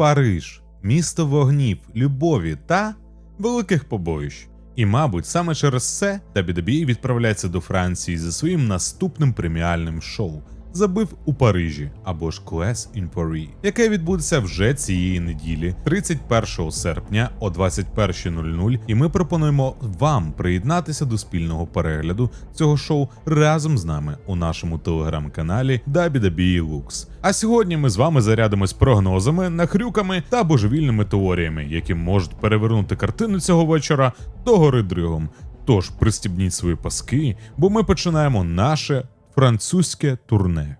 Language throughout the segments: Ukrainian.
Париж, місто вогнів, любові та великих побоїщ. І, мабуть, саме через це WWE відправляється до Франції зі своїм наступним преміальним шоу. Забив у Парижі або ж in Paris, яке відбудеться вже цієї неділі, 31 серпня о 21.00, і ми пропонуємо вам приєднатися до спільного перегляду цього шоу разом з нами у нашому телеграм-каналі WWE Lux. А сьогодні ми з вами зарядимось прогнозами, нахрюками та божевільними теоріями, які можуть перевернути картину цього вечора до гори дригом. Тож пристібніть свої паски, бо ми починаємо наше французьке турне.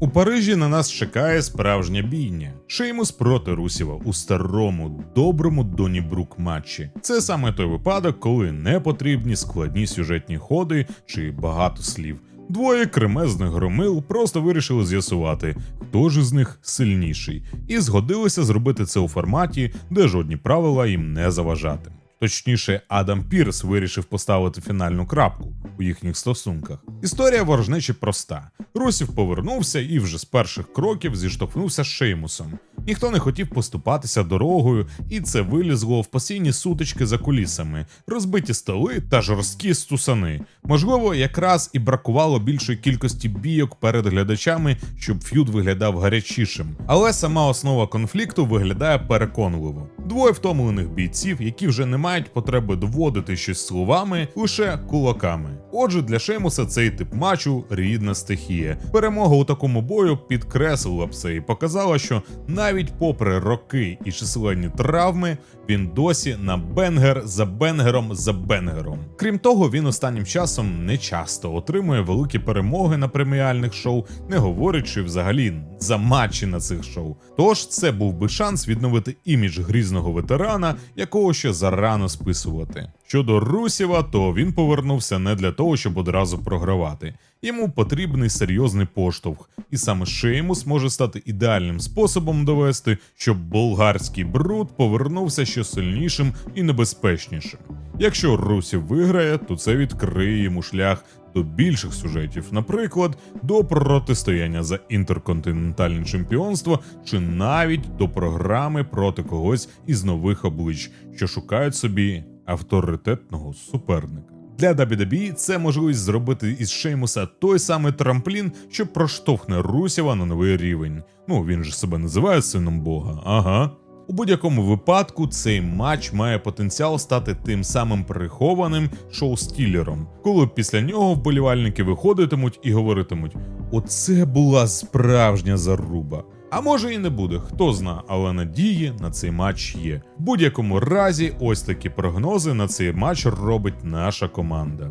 У Парижі на нас чекає справжня бійня. Шеймус проти Русєва у старому, доброму Донібрук матчі. Це саме той випадок, коли не потрібні складні сюжетні ходи чи багато слів. Двоє кремезних громил просто вирішили з'ясувати, хто ж із них сильніший, і згодилися зробити це у форматі, де жодні правила їм не заважатимуть. Точніше, Адам Пірс вирішив поставити фінальну крапку у їхніх стосунках. Історія ворожнечі проста: Русів повернувся і вже з перших кроків зіштовхнувся з Шеймусом. Ніхто не хотів поступатися дорогою, і це вилізло в постійні сутички за кулісами, розбиті столи та жорсткі стусани. Можливо, якраз і бракувало більшої кількості бійок перед глядачами, щоб ф'юд виглядав гарячішим. Але сама основа конфлікту виглядає переконливо. Двоє втомлених бійців, які вже не мають потреби доводити щось словами, лише кулаками. Отже, для Шеймуса цей тип матчу рідна стихія. Перемога у такому бою підкреслила б це і показала, що навіть попри роки і численні травми, він досі на бенгер за бенгером за бенгером. Крім того, він останнім часом не часто отримує великі перемоги на преміальних шоу, не говорячи взагалі за матчі на цих шоу. Тож це був би шанс відновити імідж грізного ветерана, якого ще зарано списувати. Щодо Русєва, то він повернувся не для того, щоб одразу програвати. Йому потрібний серйозний поштовх, і саме Шеймус може стати ідеальним способом довести, щоб болгарський бруд повернувся ще сильнішим і небезпечнішим. Якщо Русів виграє, то це відкриє йому шлях до більших сюжетів, наприклад, до протистояння за інтерконтинентальне чемпіонство, чи навіть до програми проти когось із нових облич, що шукають собі авторитетного суперника. Для WWE це можливість зробити із Шеймуса той самий трамплін, що проштовхне Русєва на новий рівень. Ну він же себе називає сином Бога. Ага. У будь-якому випадку цей матч має потенціал стати тим самим прихованим шоу-стілером, коли після нього вболівальники виходитимуть і говоритимуть: оце була справжня заруба. А може і не буде, хто зна, але надії на цей матч є. В будь-якому разі, ось такі прогнози на цей матч робить наша команда.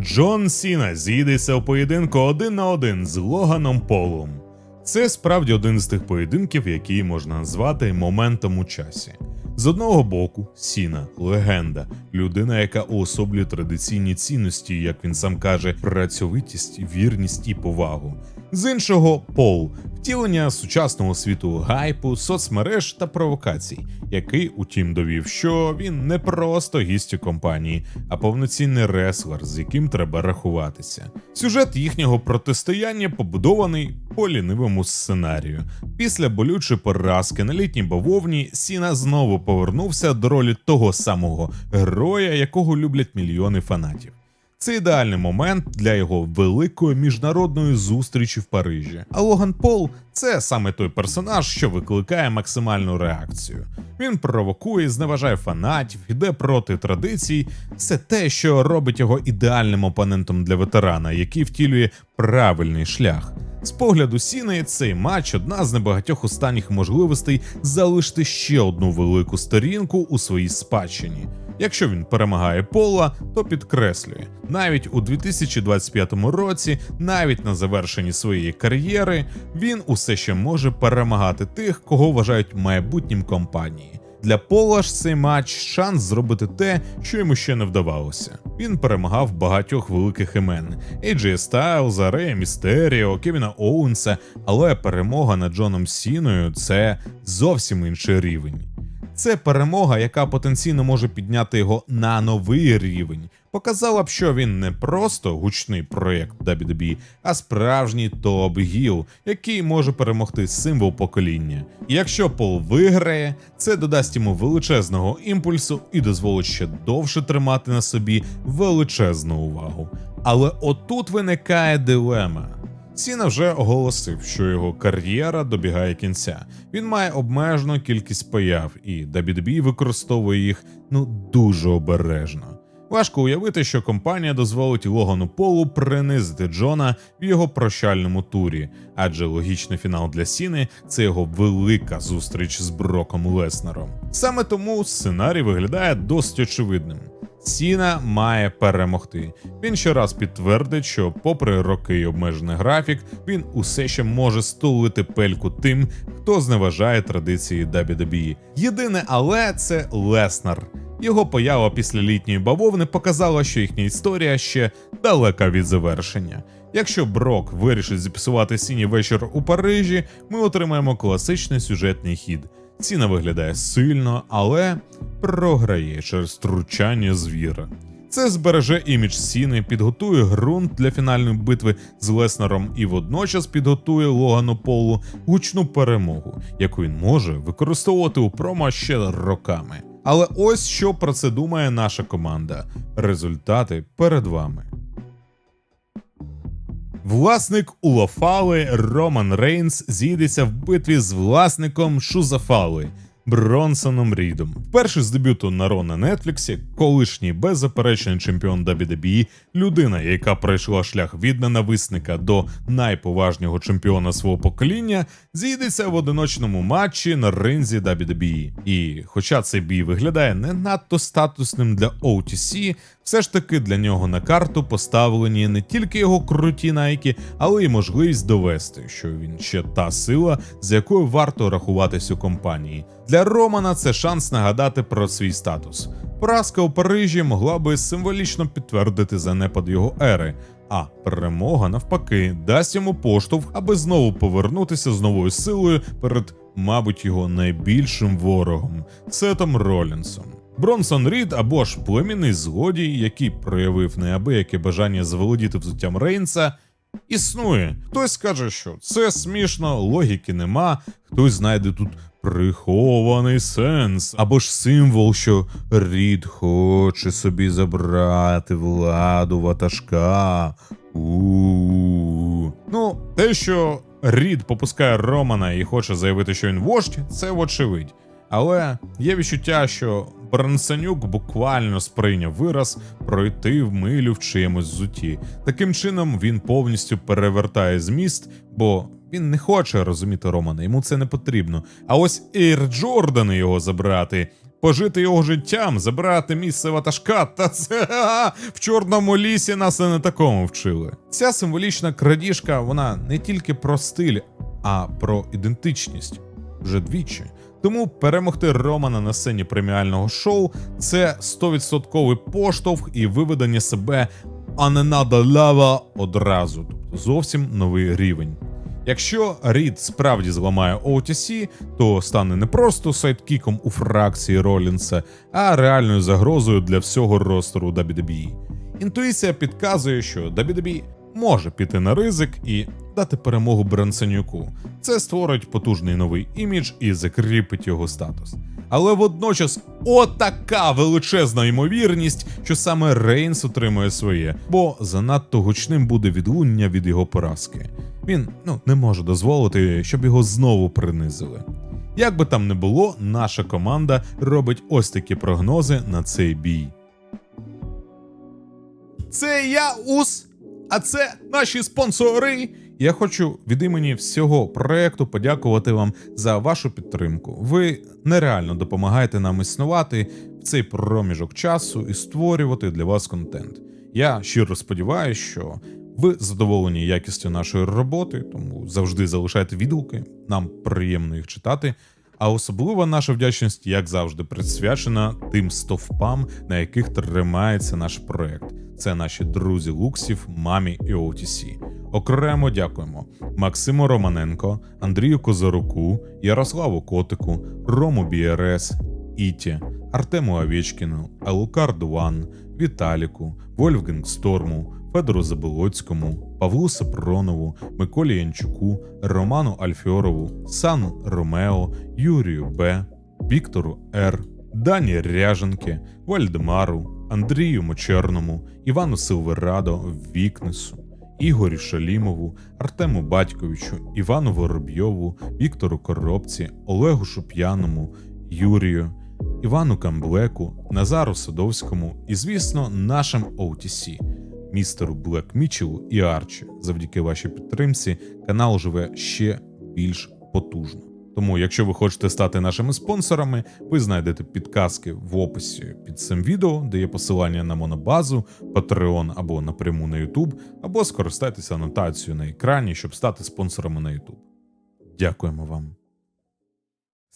Джон Сіна зійдеться у поєдинку один на один з Логаном Полом. Це справді один з тих поєдинків, який можна назвати моментом у часі. З одного боку, Сіна легенда, людина, яка уособлює традиційні цінності, як він сам каже, працьовитість, вірність і повагу. З іншого, Пол втілення сучасного світу гайпу, соцмереж та провокацій, який, утім, довів, що він не просто гість у компанії, а повноцінний реслер, з яким треба рахуватися. Сюжет їхнього протистояння побудований по лінивому сценарію. Після болючої поразки на літній бавовні Сіна знову повернувся до ролі того самого героя, якого люблять мільйони фанатів. Це ідеальний момент для його великої міжнародної зустрічі в Парижі. А Логан Пол це саме той персонаж, що викликає максимальну реакцію. Він провокує, зневажає фанатів, іде проти традицій. Все те, що робить його ідеальним опонентом для ветерана, який втілює правильний шлях. З погляду Сіни, цей матч одна з небагатьох останніх можливостей залишити ще одну велику сторінку у своїй спадщині. Якщо він перемагає Пола, то підкреслює, навіть у 2025 році, навіть на завершенні своєї кар'єри, він усе ще може перемагати тих, кого вважають майбутнім компанії. Для Пола ж цей матч шанс зробити те, що йому ще не вдавалося. Він перемагав багатьох великих імен: AJ Styles, Рея Містеріо, Кевіна Оуенса, але перемога над Джоном Сіною це зовсім інший рівень. Це перемога, яка потенційно може підняти його на новий рівень. Показала б, що він не просто гучний проєкт WWE, а справжній топ-гіл, який може перемогти символ покоління. І якщо Пол виграє, це додасть йому величезного імпульсу і дозволить ще довше тримати на собі величезну увагу. Але отут виникає дилема. Сіна вже оголосив, що його кар'єра добігає кінця. Він має обмежену кількість появ, і WWE використовує їх ну дуже обережно. Важко уявити, що компанія дозволить Логану Полу принизити Джона в його прощальному турі, адже логічний фінал для Сіни це його велика зустріч з Броком Леснером. Саме тому сценарій виглядає досить очевидним. Сіна має перемогти. Він ще раз підтвердить, що, попри роки й обмежений графік, він усе ще може стулити пельку тим, хто зневажає традиції WWE. Єдине, але це Леснер. Його поява після літньої бавовни показала, що їхня історія ще далека від завершення. Якщо Брок вирішить зіпсувати сіній вечір у Парижі, ми отримаємо класичний сюжетний хід. Ціна виглядає сильно, але програє через втручання звіра. Це збереже імідж Сіни, підготує ґрунт для фінальної битви з Леснером і водночас підготує Логану Полу гучну перемогу, яку він може використовувати у промо ще роками. Але ось що про це думає наша команда. Результати перед вами. Власник Улафали Роман Рейнс зійдеться в битві з власником Шузафали Бронсоном Рідом. Вперше з дебюту на Ро на Нетфліксі, колишній беззаперечний чемпіон WWE, людина, яка пройшла шлях від ненависника до найповажнього чемпіона свого покоління, зійдеться в одиночному матчі на ринзі WWE. І, хоча цей бій виглядає не надто статусним для OTC, все ж таки для нього на карту поставлені не тільки його круті найки, але й можливість довести, що він ще та сила, з якою варто рахуватись у компанії. Для Романа це шанс нагадати про свій статус. Поразка у Парижі могла би символічно підтвердити занепад його ери. А перемога навпаки дасть йому поштовх, аби знову повернутися з новою силою перед, мабуть, його найбільшим ворогом Сетом Ролінсом. Бронсон Рід або ж племінний злодій, який проявив неабияке бажання заволодіти взуттям Рейнса, існує. Хтось скаже, що це смішно, логіки нема, хтось знайде тут прихований сенс, або ж символ, що Рід хоче собі забрати владу ватажка. У. Ну, те, що Рід попускає Романа і хоче заявити, що він вождь, це вочевидь. Але є відчуття, що Бронсанюк буквально сприйняв вираз пройти в милю в чиємусь зуті. Таким чином він повністю перевертає зміст, бо він не хоче розуміти Романа, йому це не потрібно. А ось Ейр Джордани його забрати. Пожити його життям, забрати місце ватажка, та це ха-ха, в чорному лісі нас і не такому вчили. Ця символічна крадіжка, вона не тільки про стиль, а про ідентичність вже двічі. Тому перемогти Романа на сцені преміального шоу це 100% поштовх і виведення себе, а не одразу, тобто зовсім новий рівень. Якщо Рід справді зламає OTC, то стане не просто сайдкіком у фракції Ролінса, а реальною загрозою для всього ростеру WWE. Інтуїція підказує, що WWE може піти на ризик і дати перемогу Брансенюку. Це створить потужний новий імідж і закріпить його статус. Але водночас отака величезна ймовірність, що саме Рейнс отримує своє, бо занадто гучним буде відлуння від його поразки. Він ну не може дозволити, щоб його знову принизили. Як би там не було, наша команда робить ось такі прогнози на цей бій. Це я ус, а це наші спонсори. Я хочу від імені всього проекту подякувати вам за вашу підтримку. Ви нереально допомагаєте нам існувати в цей проміжок часу і створювати для вас контент. Я щиро сподіваюся, що ви задоволені якістю нашої роботи, тому завжди залишайте відгуки. Нам приємно їх читати. А особлива наша вдячність, як завжди, присвячена тим стовпам, на яких тримається наш проект. Це наші друзі Луксів, мамі і OTC. Окремо дякуємо Максиму Романенко, Андрію Козаруку, Ярославу Котику, Рому Біарес, Іті, Артему Овечкіну, Елукар Дуан, Віталіку, Вольфганг Сторму, Федору Заболоцькому, Павлу Сапронову, Миколі Янчуку, Роману Альфьорову, Сану Ромео, Юрію Б, Віктору Р, Дані Ряженки, Вальдемару, Андрію Мочерному, Івану Силверадо, Вікнесу, Ігорю Шалімову, Артему Батьковичу, Івану Воробйову, Віктору Коробці, Олегу Шуп'яному, Юрію, Івану Камблеку, Назару Садовському і, звісно, нашим OTC, містеру Блек Мічелу і Арчі. Завдяки вашій підтримці канал живе ще більш потужно. Тому, якщо ви хочете стати нашими спонсорами, ви знайдете підказки в описі під цим відео, де є посилання на монобазу, Patreon або напряму на YouTube, або скористайтеся анотацією на екрані, щоб стати спонсорами на YouTube. Дякуємо вам.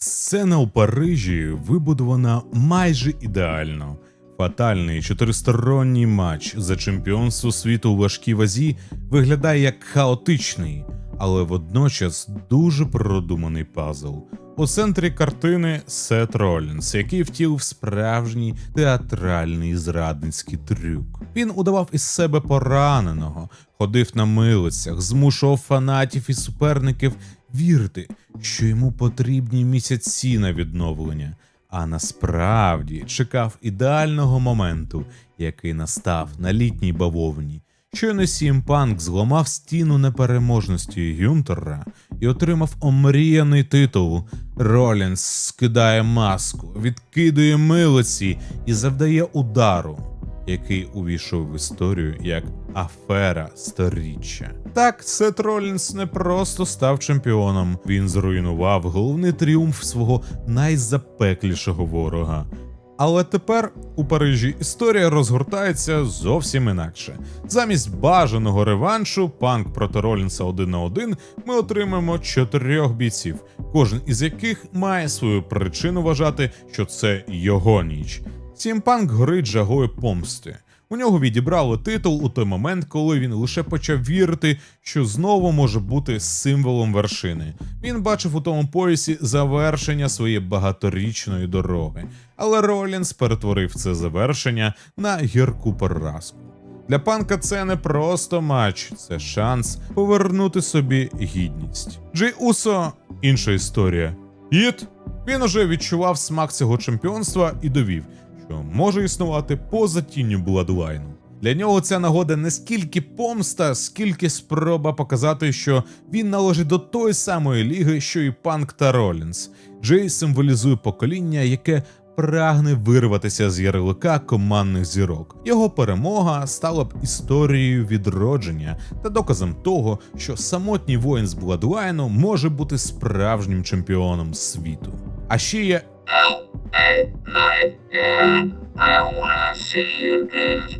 Сцена у Парижі вибудована майже ідеально. Фатальний чотиристоронній матч за чемпіонство світу у важкій вазі виглядає як хаотичний, але водночас дуже продуманий пазл. У центрі картини Сет Ролінс, який втілив справжній театральний зрадницький трюк. Він удавав із себе пораненого, ходив на милицях, змушував фанатів і суперників вірити, що йому потрібні місяці на відновлення, а насправді чекав ідеального моменту, який настав на літній бавовні. Щойно Сім Панк зламав стіну непереможності Гюнтера і отримав омріяний титул. Ролінс скидає маску, відкидує милиці і завдає удару, який увійшов в історію як афера сторіччя. Так, Сет Ролінс не просто став чемпіоном, він зруйнував головний тріумф свого найзапеклішого ворога. Але тепер у Парижі історія розгортається зовсім інакше. Замість бажаного реваншу панк проти Ролінса один на один ми отримаємо чотирьох бійців, кожен із яких має свою причину вважати, що це його ніч. Сімпанк горить жагою помсти. У нього відібрали титул у той момент, коли він лише почав вірити, що знову може бути символом вершини. Він бачив у тому поясі завершення своєї багаторічної дороги, але Ролінс перетворив це завершення на гірку поразку. Для панка це не просто матч, це шанс повернути собі гідність. Джей Усо інша історія. Іт він уже відчував смак цього чемпіонства і довів, що може існувати поза тінню Бладлайну. Для нього ця нагода не скільки помста, скільки спроба показати, що він належить до тої самої ліги, що і Панк та Ролінс. Джей символізує покоління, яке прагне вирватися з ярлика командних зірок. Його перемога стала б історією відродження та доказом того, що самотній воїн з Бладлайну може бути справжнім чемпіоном світу. А ще є I wanna see you dance,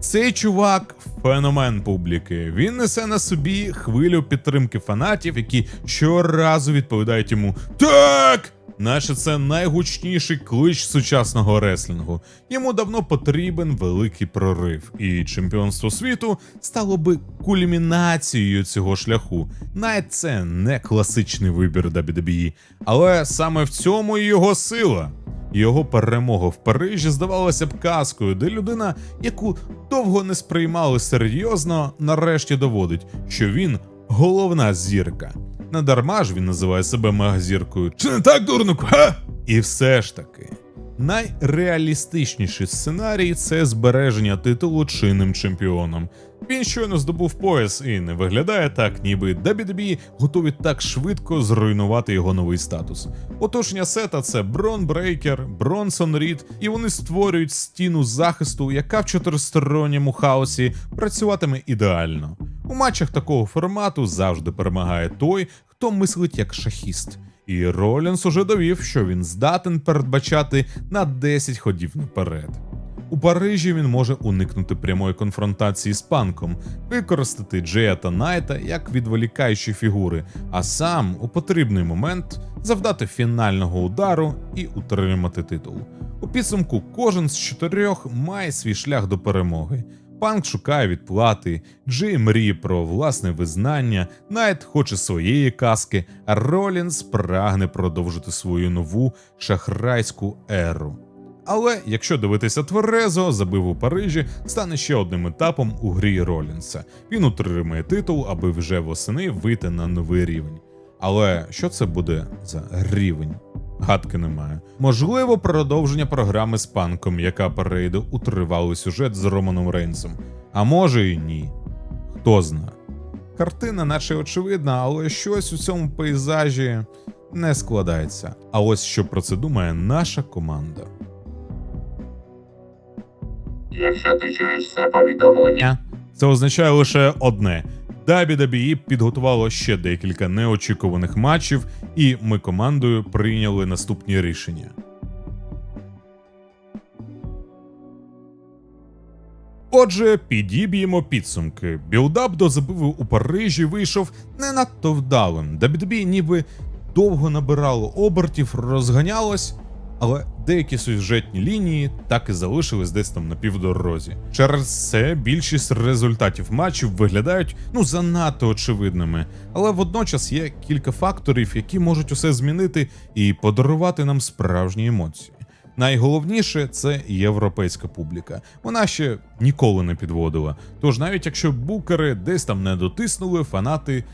Цей чувак феномен публіки. Він несе на собі хвилю підтримки фанатів, які щоразу відповідають йому Так! Наче це найгучніший клич сучасного реслінгу. Йому давно потрібен великий прорив, і чемпіонство світу стало би кульмінацією цього шляху. Навіть це не класичний вибір WWE, але саме в цьому і його сила. Його перемога в Парижі здавалася б казкою, де людина, яку довго не сприймали серйозно, нарешті доводить, що він головна зірка. Надарма ж він називає себе мегазіркою. Чи не так, дурнику? Ха? І все ж таки. Найреалістичніший сценарій це збереження титулу чинним чемпіоном. Він щойно здобув пояс і не виглядає так, ніби WWE готові так швидко зруйнувати його новий статус. Оточення сета це Брон Брейкер, Бронсон Рід, і вони створюють стіну захисту, яка в чотиристоронньому хаосі працюватиме ідеально. У матчах такого формату завжди перемагає той, хто мислить як шахіст. І Ролінс уже довів, що він здатен передбачати на 10 ходів наперед. У Парижі він може уникнути прямої конфронтації з панком, використати Джея та Найта як відволікаючі фігури, а сам у потрібний момент завдати фінального удару і утримати титул. У підсумку кожен з чотирьох має свій шлях до перемоги. Панк шукає відплати, Джей мріє про власне визнання, Найт хоче своєї казки, а Ролінс прагне продовжити свою нову шахрайську еру. Але якщо дивитися тверезо, забив у Парижі стане ще одним етапом у грі Ролінса. Він утримує титул, аби вже восени вийти на новий рівень. Але що це буде за рівень? Гадки немає. Можливо, продовження програми з панком, яка перейде у тривалий сюжет з Романом Рейнсом. А може і ні. Хто зна. Картина, наче очевидна, але щось у цьому пейзажі не складається. А ось що про це думає наша команда. Якщо ти чуєш це повідомлення, Це означає лише одне: WWE підготувало ще декілька неочікуваних матчів, і ми командою прийняли наступні рішення. Отже, підіб'ємо підсумки. Білдап до забиву у Парижі вийшов не надто вдалим. WWE ніби довго набирало обертів, розганялось, але деякі сюжетні лінії так і залишились десь там на півдорозі. Через це більшість результатів матчів виглядають ну занадто очевидними, але водночас є кілька факторів, які можуть усе змінити і подарувати нам справжні емоції. Найголовніше це європейська публіка. Вона ще ніколи не підводила. Тож навіть якщо букери десь там не дотиснули, фанати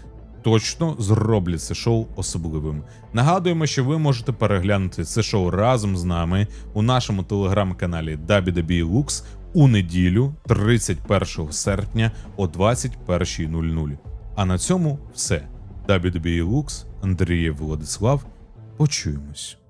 точно зроблять це шоу особливим. Нагадуємо, що ви можете переглянути це шоу разом з нами у нашому телеграм-каналі WWE Lux у неділю, 31 серпня о 21.00. А на цьому все. WWE Lux, Андрієв Владислав. Почуємось.